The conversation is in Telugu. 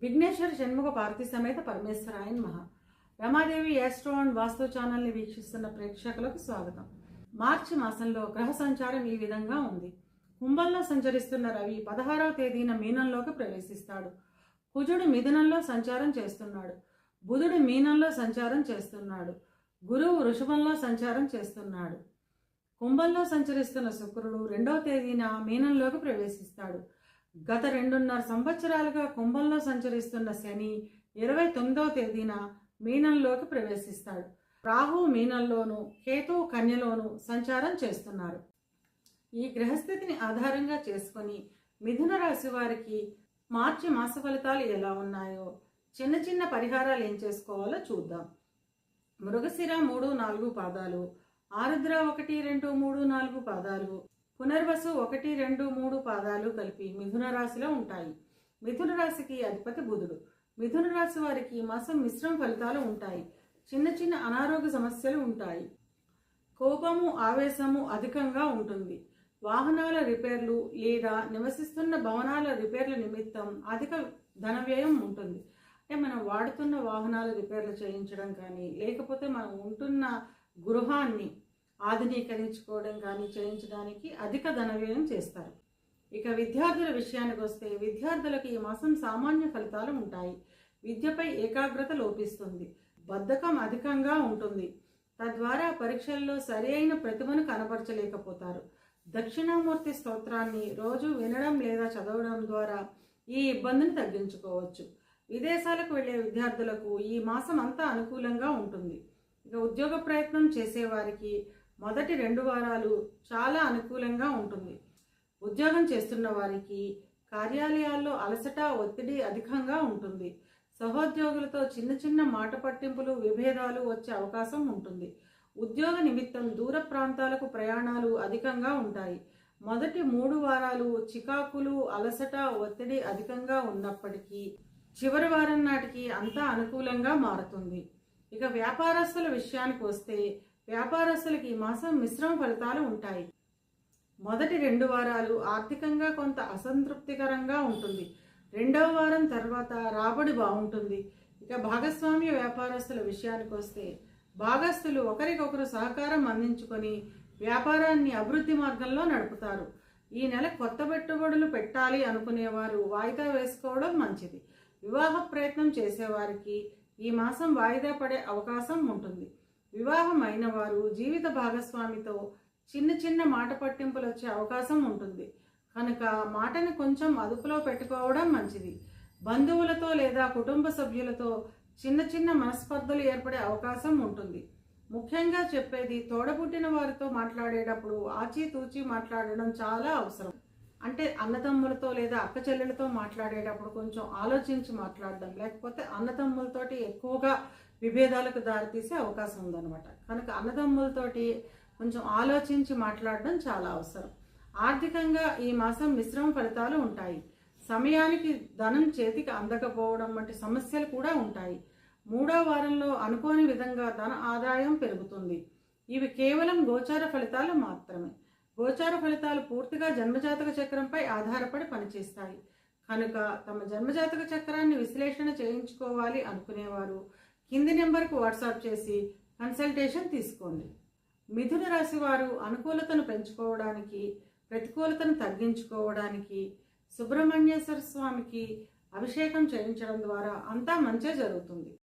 విఘ్నేశ్వర షణ్ముఖ పార్వతి సమేత పరమేశ్వరాయన్ మహా. రమాదేవి యాస్ట్రో అండ్ వాస్తు ఛానల్ని వీక్షిస్తున్న ప్రేక్షకులకు స్వాగతం. మార్చి మాసంలో గ్రహ సంచారం ఈ విధంగా ఉంది. కుంభంలో సంచరిస్తున్న రవి పదహారవ తేదీన మీనంలోకి ప్రవేశిస్తాడు. కుజుడు మిథునంలో సంచారం చేస్తున్నాడు. బుధుడు మీనంలో సంచారం చేస్తున్నాడు. గురువు వృషభంలో సంచారం చేస్తున్నాడు. కుంభంలో సంచరిస్తున్న శుక్రుడు రెండవ తేదీన మీనంలోకి ప్రవేశిస్తాడు. గత రెండున్నర సంవత్సరాలుగా కుంభంలో సంచరిస్తున్న శని ఇరవై తొమ్మిదవ తేదీన మీనంలోకి ప్రవేశిస్తాడు. రాహు మీనంలోను కేతు కన్యలోను సంచారం చేస్తున్నారు. ఈ గ్రహస్థితిని ఆధారంగా చేసుకొని మిథున రాశి వారికి మార్చి మాస ఫలితాలు ఎలా ఉన్నాయో చిన్న చిన్న పరిహారాలు ఏం చేసుకోవాలో చూద్దాం. మృగశిర మూడు నాలుగు పాదాలు ఆరుద్ర ఒకటి రెండు మూడు నాలుగు పాదాలు. పునర్వసు ఒకటి రెండు మూడు పాదాలు కలిపి మిథున రాశిలో ఉంటాయి. మిథున రాశికి అధిపతి బుధుడు. మిథున రాశి వారికి మాసం మిశ్రమ ఫలితాలు ఉంటాయి. చిన్న చిన్న అనారోగ్య సమస్యలు ఉంటాయి. కోపము ఆవేశము అధికంగా ఉంటుంది. వాహనాల రిపేర్లు లేదా నివసిస్తున్న భవనాల రిపేర్ల నిమిత్తం అధిక ధన వ్యయం ఉంటుంది. అంటే మనం వాడుతున్న వాహనాల రిపేర్లు చేయించడం కానీ లేకపోతే మనం ఉంటున్న గృహాన్ని ఆధునీకరించుకోవడం కానీ చేయించడానికి అధిక ధన వ్యయం చేస్తారు. ఇక విద్యార్థుల విషయానికి వస్తే విద్యార్థులకు ఈ మాసం సామాన్య ఫలితాలు ఉంటాయి. విద్యపై ఏకాగ్రత లోపిస్తుంది. బద్ధకం అధికంగా ఉంటుంది. తద్వారా పరీక్షల్లో సరి అయిన ప్రతిభను కనపరచలేకపోతారు. దక్షిణామూర్తి స్తోత్రాన్ని రోజు వినడం లేదా చదవడం ద్వారా ఈ ఇబ్బందిని తగ్గించుకోవచ్చు. విదేశాలకు వెళ్ళే విద్యార్థులకు ఈ మాసం అంతా అనుకూలంగా ఉంటుంది. ఇక ఉద్యోగ ప్రయత్నం చేసేవారికి మొదటి రెండు వారాలు చాలా అనుకూలంగా ఉంటుంది. ఉద్యోగం చేస్తున్న వారికి కార్యాలయాల్లో అలసట ఒత్తిడి అధికంగా ఉంటుంది. సహోద్యోగులతో చిన్న చిన్న మాట పట్టింపులు విభేదాలు వచ్చే అవకాశం ఉంటుంది. ఉద్యోగ నిమిత్తం దూర ప్రాంతాలకు ప్రయాణాలు అధికంగా ఉంటాయి. మొదటి మూడు వారాలు చికాకులు అలసట ఒత్తిడి అధికంగా ఉన్నప్పటికీ చివరి వారం నాటికి అంతా అనుకూలంగా మారుతుంది. ఇక వ్యాపారస్తుల విషయానికి వస్తే వ్యాపారస్తులకి ఈ మాసం మిశ్రమ ఫలితాలు ఉంటాయి. మొదటి రెండు వారాలు ఆర్థికంగా కొంత అసంతృప్తికరంగా ఉంటుంది. రెండవ వారం తర్వాత రాబడి బాగుంటుంది. ఇక భాగస్వామ్య వ్యాపారస్తుల విషయానికి వస్తే భాగస్తులు ఒకరికొకరు సహకారం అందించుకొని వ్యాపారాన్ని అభివృద్ధి మార్గంలో నడుపుతారు. ఈ నెల కొత్త పెట్టుబడులు పెట్టాలి అనుకునేవారు వాయిదా వేసుకోవడం మంచిది. వివాహ ప్రయత్నం చేసేవారికి ఈ మాసం వాయిదా పడే అవకాశం ఉంటుంది. వివాహం అయిన వారు జీవిత భాగస్వామితో చిన్న చిన్న మాట పట్టింపులు వచ్చే అవకాశం ఉంటుంది. కనుక మాటని కొంచెం అదుపులో పెట్టుకోవడం మంచిది. బంధువులతో లేదా కుటుంబ సభ్యులతో చిన్న చిన్న మనస్పర్ధలు ఏర్పడే అవకాశం ఉంటుంది. ముఖ్యంగా చెప్పేది తోడబుట్టిన వారితో మాట్లాడేటప్పుడు ఆచితూచి మాట్లాడడం చాలా అవసరం. అంటే అన్నదమ్ములతో లేదా అక్క చెల్లెలతో మాట్లాడేటప్పుడు కొంచెం ఆలోచించి మాట్లాడడం లేకపోతే అన్నదమ్ములతోటి ఎక్కువగా విభేదాలకు దారితీసే అవకాశం ఉందన్నమాట. కనుక అన్నదమ్ములతోటి కొంచెం ఆలోచించి మాట్లాడడం చాలా అవసరం. ఆర్థికంగా ఈ మాసం మిశ్రమ ఫలితాలు ఉంటాయి. సమయానికి ధనం చేతికి అందకపోవడం వంటి సమస్యలు కూడా ఉంటాయి. మూడో వారంలో అనుకోని విధంగా ధన ఆదాయం పెరుగుతుంది. ఇవి కేవలం గోచార ఫలితాలు మాత్రమే. గోచార ఫలితాలు పూర్తిగా జన్మజాతక చక్రంపై ఆధారపడి పనిచేస్తాయి. కనుక తమ జన్మజాతక చక్రాన్ని విశ్లేషణ చేయించుకోవాలి అనుకునేవారు. కింది నెంబర్కు వాట్సాప్ చేసి కన్సల్టేషన్ తీసుకోండి. మిథున రాశి వారు అనుకూలతను పెంచుకోవడానికి ప్రతికూలతను తగ్గించుకోవడానికి సుబ్రహ్మణ్యేశ్వర స్వామికి అభిషేకం చేయించడం ద్వారా అంతా మంచే జరుగుతుంది.